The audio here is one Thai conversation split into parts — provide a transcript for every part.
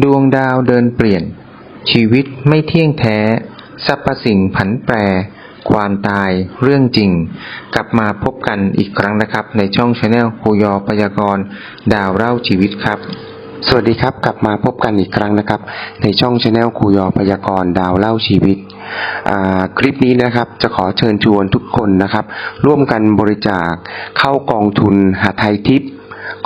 ดวงดาวเดินเปลี่ยน ชีวิตไม่เที่ยงแท้สรรพสิ่งผันแปร ความตายเรื่องจริง กลับมาพบกันอีกครั้งนะครับ ในช่องชาแนลครูยอพยากรณ์ดาวเล่าชีวิตครับ สวัสดีครับกลับมาพบกันอีกครั้งนะครับ ในช่องชาแนลครูยอพยากรณ์ดาวเล่าชีวิตคลิปนี้นะครับจะขอเชิญชวนทุกคนนะครับ ร่วมกันบริจาคเข้ากองทุนหาไทยทิพย์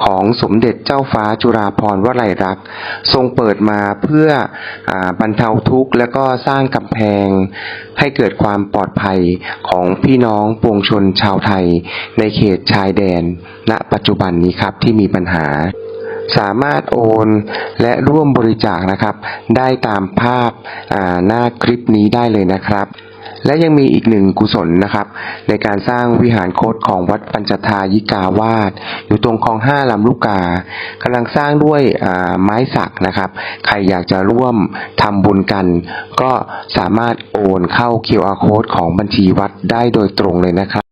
ของสมเด็จเจ้าฟ้าจุฬาภรณ์วลัยรักษ์ทรงเปิดมาเพื่ออบรรเทาทุกข์ และก็สร้างกำแพงให้เกิดความปลอดภัยของพี่น้องปวงชนชาวไทย ในเขตชายแดน ณ ปัจจุบันนี้ครับที่มีปัญหาสามารถโอนและร่วมบริจาคนะครับ ได้ตามภาพหน้าคลิปนี้ได้เลยนะครับ และยังมีอีกหนึ่งกุศลนะครับ ในการสร้างวิหารโคตของวัดปัญจทายิกาวาสอยู่ตรงคลองห้าลำลูกกากำลังสร้างด้วยไม้สักนะครับ ใครอยากจะร่วมทำบุญกัน ก็สามารถโอนเข้า QR code ของบัญชีวัดได้โดยตรงเลยนะครับ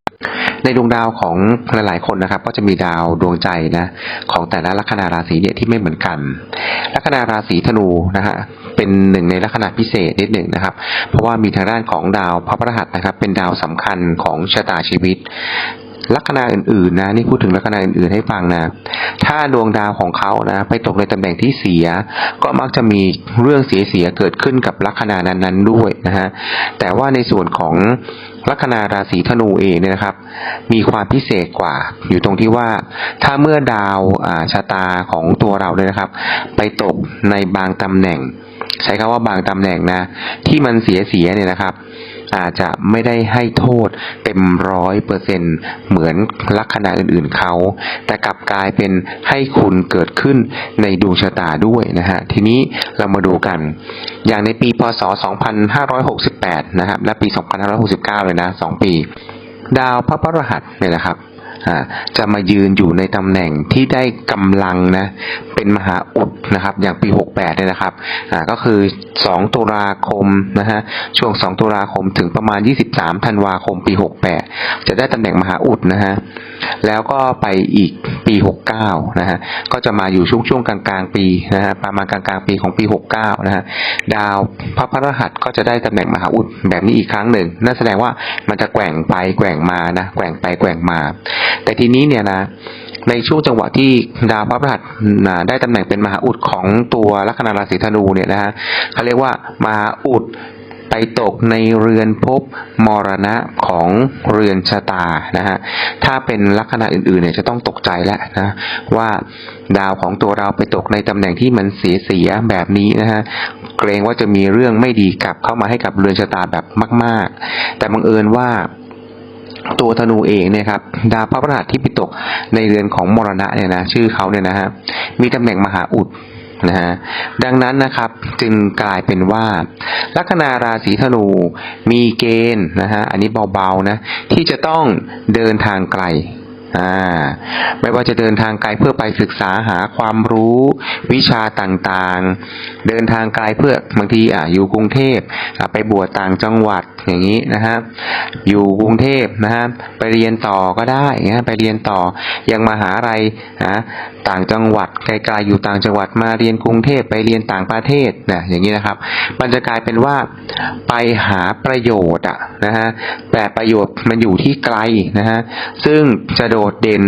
ในดวงดาวของหลายๆคนนะครับ ก็จะมีดาวดวงใจนะของแต่ละลัคนาราศีเนี่ยที่ไม่เหมือนกัน ลัคนาราศีธนูนะฮะ เป็นหนึ่งในลัคนาพิเศษนิดหนึ่งนะครับ เพราะว่ามีทางด้านของดาวพระพฤหัสนะครับ เป็นดาวสำคัญของชะตาชีวิตลัคนาอื่นๆนะนี่พูดถึงลัคนาอื่นๆให้ฟังนะ ถ้าดวงดาวของเขานะ ไปตกในตำแหน่งที่เสีย ก็มักจะมีเรื่องเสียๆเกิดขึ้นกับลัคนานั้นๆด้วยนะฮะแต่ว่าในส่วนของลัคนาราศีธนูเองเนี่ยนะครับ มีความพิเศษกว่า อยู่ตรงที่ว่าถ้าเมื่อดาวชะตาของตัวเราเนี่ยนะครับ ไปตกในบางตำแหน่ง ใช้คำว่าบางตำแหน่งนะ ที่มันเสียเสียเนี่ยนะครับ อาจจะไม่ได้ให้โทษเต็มร้อยเปอร์เซ็นเหมือนลัคนาอื่นๆเขาแต่กลับกลายเป็นให้คุณเกิดขึ้นในดวงชะตาด้วยนะฮะทีนี้เรามาดูกัน อย่างในปีพศ 2568 นะครับและปี 2569 เลยนะ 2 ปี ดาวพระพฤหัสเนี่ยนะครับ จะมายืนอยู่ในตำแหน่งที่ได้กำลังนะเป็นมหาอุดนะครับอย่างปี 68เนี่ยนะครับก็คือ 2 ตุลาคมนะฮะช่วง 2 ตุลาคมถึงประมาณ 23 ธันวาคมปี 68 จะได้ตำแหน่งมหาอุดนะฮะแล้วก็ไปอีกปี 69นะฮะก็จะมาอยู่ช่วงช่วงกลางกลางๆปีนะฮะประมาณกลางกลางๆปีของปี 69นะฮะดาวพระพฤหัสก็จะได้ตำแหน่งมหาอุดแบบนี้อีกครั้งหนึ่งนั่นแสดงว่ามันจะแกว่งไปแกว่งมานะแกว่งไปแกว่งมา แต่ทีนี้เนี่ยนะในช่วงจังหวะที่ดาวพระพฤหัสได้ตำแหน่งเป็นมหาอุดของตัวลัคนาราศีธนูเนี่ยนะฮะเขาเรียกว่ามหาอุดไปตกในเรือนภพมรณะของเรือนชะตานะฮะถ้าเป็นลัคนาอื่นๆเนี่ยจะต้องตกใจแล้วนะว่าดาวของตัวเราไปตกในตำแหน่งที่มันเสียๆแบบนี้นะฮะเกรงว่าจะมีเรื่องไม่ดีกลับเข้ามาให้กับเรือนชะตาแบบมาก ๆ แต่บังเอิญว่า ตัวธนูเองเนี่ยครับดาวพระประหัสที่ปิตกในเรือนของมรณะเนี่ยนะชื่อเขาเนี่ยนะฮะมีตำแหน่งมหาอุดนะฮะดังนั้นนะครับจึงกลายเป็นว่า ลัคนาราศีธนูมีเกณฑ์นะฮะอันนี้เบาๆนะที่จะต้องเดินทางไกล อ่าไม่ว่าจะเดินทางไกลเพื่อไปศึกษาหาความรู้วิชาต่างๆ เดินทางไกลเพื่อบางทีอะอยู่กรุงเทพไปบวชต่างจังหวัดอย่างนี้นะฮะอยู่กรุงเทพนะฮะไปเรียนต่อก็ได้นะไปเรียนต่อยังมาหาลัยนะต่างจังหวัดไกลๆอยู่ต่างจังหวัดมาเรียนกรุงเทพไปเรียนต่างประเทศนะอย่างนี้นะครับ มันจะกลายเป็นว่าไปหาประโยชน์อะนะฮะแต่ประโยชน์มันอยู่ที่ไกลนะฮะซึ่งจะโดดเด่น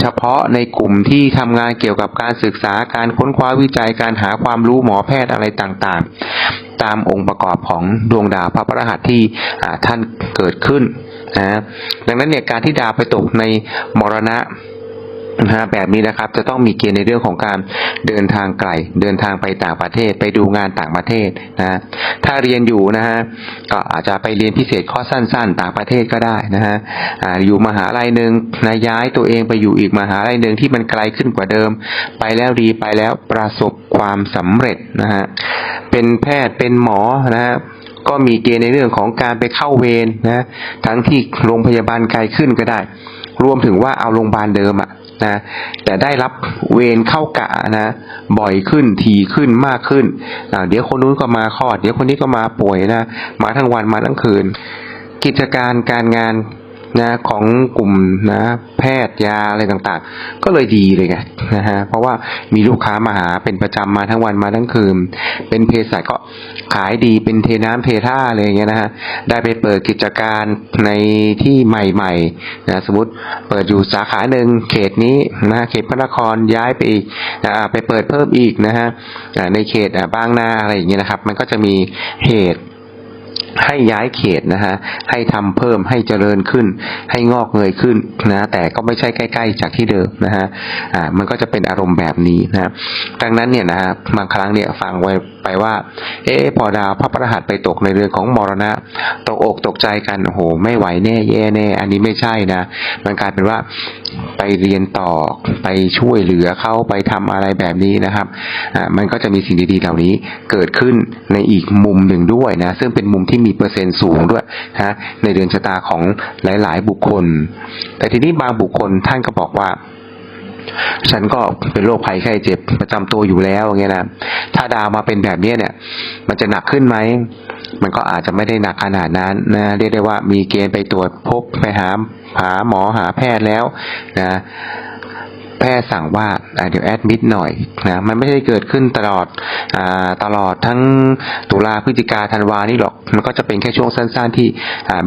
เฉพาะในกลุ่มที่ทำงานเกี่ยวกับการศึกษาการค้นคว้าวิจัยการหาความรู้หมอแพทย์อะไรต่างๆ ตามองค์ประกอบของดวงดาวพระพฤหัสที่ท่านเกิดขึ้นนะดังนั้นเนี่ยการที่ดาวไปตกในมรณะนะฮะแบบนี้นะครับจะต้องมีเกณฑ์ในเรื่องของการเดินทางไกล เดินทางไปต่างประเทศไปดูงานต่างประเทศนะ ถ้าเรียนอยู่นะฮะก็อาจจะไปเรียนพิเศษข้อสั้น ๆ ต่างประเทศก็ได้นะฮะอ่าอยู่มหาลัยหนึ่งนะย้ายตัวเองไปอยู่อีกมหาลัยหนึ่งที่มันไกลขึ้นกว่าเดิม ไปแล้วดีไปแล้วประสบความสำเร็จนะฮะเป็นแพทย์เป็นหมอนะฮะก็มีเกณฑ์ในเรื่องของการไปเข้าเวรนะทั้งที่โรงพยาบาลไกลขึ้นก็ได้ รวมถึงว่าเอาโรงพยาบาลเดิมอะ นะแต่ได้รับเวรเข้ากะนะ บ่อยขึ้นทีขึ้นมากขึ้นนะเดี๋ยวคนนู้นก็มาคลอด เดี๋ยวคนนี้ก็มาป่วยนะ มาทั้งวันมาทั้งคืน กิจการการงาน นะของกลุ่มนะแพทย์ยาอะไรต่างๆ ก็เลยดีเลยไงนะฮะเพราะว่ามีลูกค้ามาหาเป็นประจำมาทั้งวันมาทั้งคืน เป็นเภสัชก็ขายดีเป็นเทน้ำเทท่าอะไรอย่างเงี้ยนะฮะได้ไปเปิดกิจการในที่ใหม่ๆนะสมมติเปิดอยู่สาขาหนึ่งเขตนี้นะเขตพระนครย้ายไปอีกอ่าไปเปิดเพิ่มอีกนะฮะในเขตบางนาอะไรอย่างเงี้ยนะครับ มันก็จะมีเหตุ ให้ย้ายเขตนะฮะ ให้ทำเพิ่มให้เจริญขึ้น ให้งอกเงยขึ้นนะ แต่ก็ไม่ใช่ใกล้ ๆ จากที่เดิมนะฮะ อ่า มันก็จะเป็นอารมณ์แบบนี้นะ ดังนั้นเนี่ยนะฮะ บางครั้งเนี่ยฟังไว้ไปว่า เอ๊พอดาวพระประหัสไปตกในเรือนของมรณะ ตกอกตกใจกันโอ้โห ไม่ไหวแน่แย่แน่ อันนี้ไม่ใช่นะ มันกลายเป็นว่าไปเรียนต่อ ไปช่วยเหลือเขาไปทำอะไรแบบนี้นะครับ อ่า มันก็จะมีสิ่งดีๆเหล่านี้เกิดขึ้นในอีกมุมหนึ่งด้วยนะ ซึ่งเป็นมุมที่มีเปอร์เซ็นต์สูงด้วยนะในเดือนชะตาของหลาย ๆ บุคคล แต่ทีนี้บางบุคคลท่านก็บอกว่าฉันก็เป็นโรคภัยไข้เจ็บประจำตัวอยู่แล้วอย่างเงี้ยนะ ถ้าดาวมาเป็นแบบเนี้ยเนี่ย มันจะหนักขึ้นไหม มันก็อาจจะไม่ได้หนักขนาดนั้นนะ เรียกได้ว่ามีเกณฑ์ไปตรวจพบไปหาหาหมอหาแพทย์แล้วนะ แพทย์สั่งว่าเดี๋ยวแอดมิดหน่อยนะมันไม่ได้เกิดขึ้นตลอดอตลอดทั้งตุลาพฤศจิกาธันวานี่หรอก มันก็จะเป็นแค่ช่วงสั้น ๆ ที่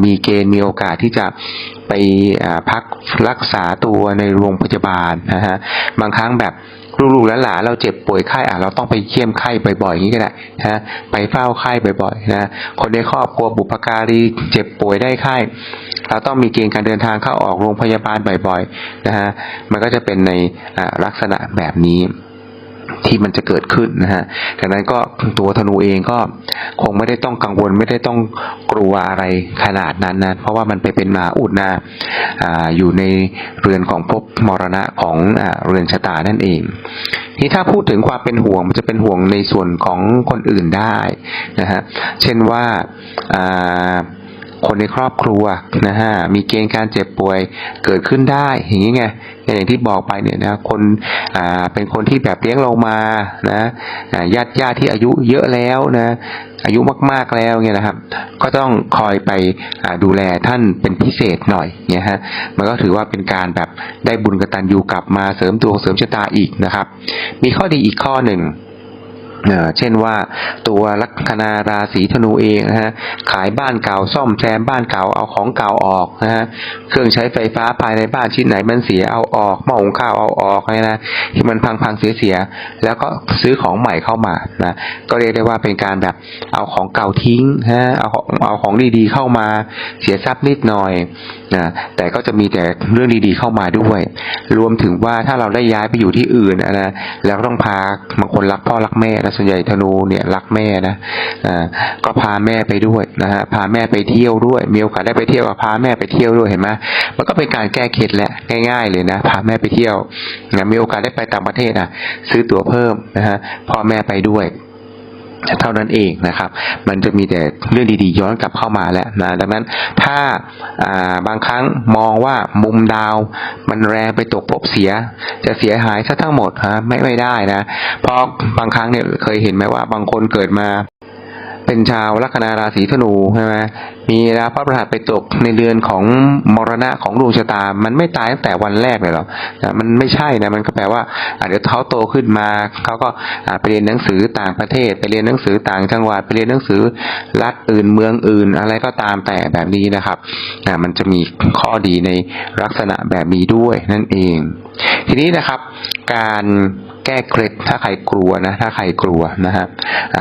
มีเกณฑ์มีโอกาสที่จะไปพักรักษาตัวในโรงพยาบาลนะฮะบางครั้งแบบลูกๆหลานเราเจ็บป่วยไข้อะเราต้องไปเยี่ยมไข้บ่อยๆอย่างนี้ก็ได้นะไปเฝ้าไข้บ่อยๆนะคนในครอบครัวบุพการีเจ็บป่วยได้ไข้ เราต้องมีเกณฑ์การเดินทางเข้าออกโรงพยาบาลบ่อยๆนะฮะมันก็จะเป็นในลักษณะแบบนี้ที่มันจะเกิดขึ้นนะฮะดังนั้นก็ตัวธนูเองก็คงไม่ได้ต้องกังวลไม่ได้ต้องกลัวอะไรขนาดนั้นนะ เพราะว่ามันไปเป็นมาอุดนาออยู่ในเรือนของภพมรณะของอเรือนชะตานั่นเองนี่ถ้าพูดถึงความเป็นห่วงมันจะเป็นห่วงในส่วนของคนอื่นได้นะฮะ เช่นว่าอ่า คนในครอบครัวนะฮะมีเกณฑ์การเจ็บป่วยเกิดขึ้นได้อย่างนี้ไงอย่างที่บอกไปเนี่ยนะคนอ่าเป็นคนที่แบบเลี้ยงเรามานะญาติญาติที่อายุเยอะแล้วนะอายุมากๆแล้วเนี่ยนะครับ ก็ต้องคอยไปดูแลท่านเป็นพิเศษหน่อยเนี่ยฮะมันก็ถือว่าเป็นการแบบได้บุญกตัญญูกลับมาเสริมดวงเสริมชะตาอีกนะครับ มีข้อดีอีกข้อหนึ่ง เช่นว่าตัวลัคนาราศีธนูเองนะฮะขายบ้านเก่าซ่อมแซมบ้านเก่าเอาของเก่าออกนะฮะเครื่องใช้ไฟฟ้าภายในบ้านชิ้นไหนมันเสียเอาออกหม้อหุงข้าวเอาออกนะนะที่มันพังพังๆเสียเสียๆแล้วก็ซื้อของใหม่เข้ามานะก็เรียกได้ว่าเป็นการแบบเอาของเก่าทิ้งฮะเอาของเอาของดีๆเข้ามาเสียทรัพย์นิดหน่อยนะแต่ก็จะมีแต่เรื่องดีๆเข้ามาด้วย รวมถึงว่าถ้าเราได้ย้ายไปอยู่ที่อื่นนะนะแล้วต้องพาบางคนรักพ่อรักแม่นะส่วนใหญ่ธนูเนี่ยรักแม่นะอ่าก็พาแม่ไปด้วยนะฮะพาแม่ไปเที่ยวด้วยมีโอกาสได้ไปเที่ยวก็พาแม่ไปเที่ยวด้วยเห็นไหมมันก็เป็นการแก้เคล็ดแหละง่าย ๆ เลยนะพาแม่ไปเที่ยวนะมีโอกาสได้ไปต่างประเทศอะ ซื้อตั๋วเพิ่มนะฮะพ่อแม่ไปด้วย เท่านั้นเองนะครับ มันจะมีแต่เรื่องดีๆ ย้อนกลับเข้ามาแล้วนะดังนั้นถ้าบางครั้งมองว่ามุมดาว มันแรงไปตกพบเสีย จะเสียหายซะทั้งหมดฮะไม่ไม่ได้นะ เพราะบางครั้งเนี่ยเคยเห็นไหมว่าบางคนเกิดมา เป็นชาวลัคนาราศีธนูใช่ไหมมีดาวพระประหัสไปตกในเดือนของมรณะของดวงชะตา มันไม่ตายตั้งแต่วันแรกเลยหรอกมันไม่ใช่นะ มันก็แปลว่าเดี๋ยวเขาโตขึ้นมาเขาก็ไปเรียนหนังสือต่างประเทศ ไปเรียนหนังสือต่างจังหวัด ไปเรียนหนังสือรัฐอื่นเมืองอื่น อะไรก็ตามแต่แบบนี้นะครับอะมันจะมีข้อดีในลักษณะแบบนี้ด้วยนั่นเอง ทีนี้นะครับ การ แก้เคล็ดถ้าใครกลัวนะ ถ้าใครกลัวนะฮะ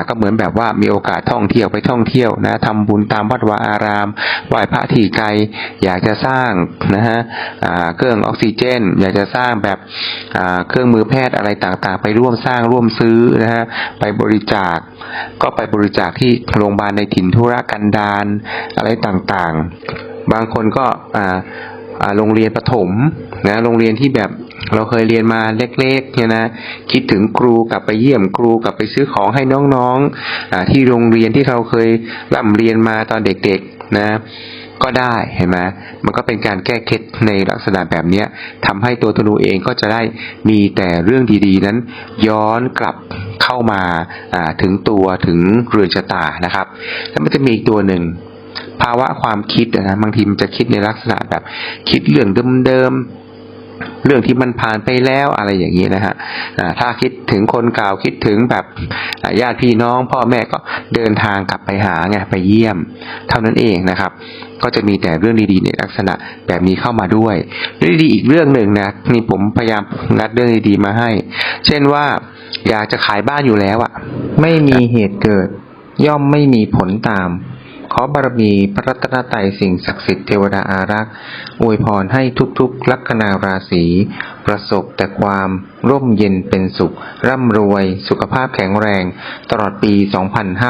ก็เหมือนแบบว่ามีโอกาสท่องเที่ยวไปท่องเที่ยวนะทำบุญตามวัดวาอารามไหว้พระที่ไกล อยากจะสร้างนะฮะเครื่องออกซิเจน อยากจะสร้างแบบเครื่องมือแพทย์อะไรต่างๆ ไปร่วมสร้างร่วมซื้อนะฮะไปบริจาค ก็ไปบริจาคที่โรงพยาบาลในถิ่นธุรกันดารอะไรต่างๆ บางคนก็อ่าโรงเรียนประถมนะโรงเรียนที่แบบ เราเคยเรียนมาเล็กๆเนี่ยนะคิดถึงครูกลับไปเยี่ยมครูกลับไปซื้อของให้น้องๆที่โรงเรียนที่เราเคยร่ำเรียนมาตอนเด็กๆนะก็ได้เห็นไหมมันก็เป็นการแก้เคล็ดในลักษณะแบบเนี้ยทำให้ตัวธนูเองก็จะได้มีแต่เรื่องดีๆ นั้น ย้อนกลับเข้ามาถึงตัวถึงเรือนชะตานะครับ แล้วมันจะมีอีกตัวหนึ่งภาวะความคิดนะบางทีมันจะคิดในลักษณะแบบ คิดเรื่องเดิมๆ เรื่องที่มันผ่านไปแล้วอะไรอย่างนี้นะฮะถ้าคิดถึงคนเก่าคิดถึงแบบญาติพี่น้อง พ่อแม่ก็เดินทางกลับไปหาไงไปเยี่ยม เท่านั้นเองนะครับ ก็จะมีแต่เรื่องดีๆ ในลักษณะแบบนี้เข้ามาด้วยเรื่องดีอีกเรื่องหนึ่งนะนี่ผมพยายามงัดเรื่องดีๆมาให้ เช่นว่าอยากจะขายบ้านอยู่แล้วอะไม่มีเหตุเกิด ย่อมไม่มีผลตาม ขอบารมีพระรัตนตรัยสิ่งศักดิ์สิทธิ์เทวดาอารักษ์อวยพรให้ทุกๆลัคนาราศีประสบแต่ความร่มเย็นเป็นสุข ร่ำรวย สุขภาพแข็งแรง ตลอดปี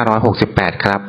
2568 ครับ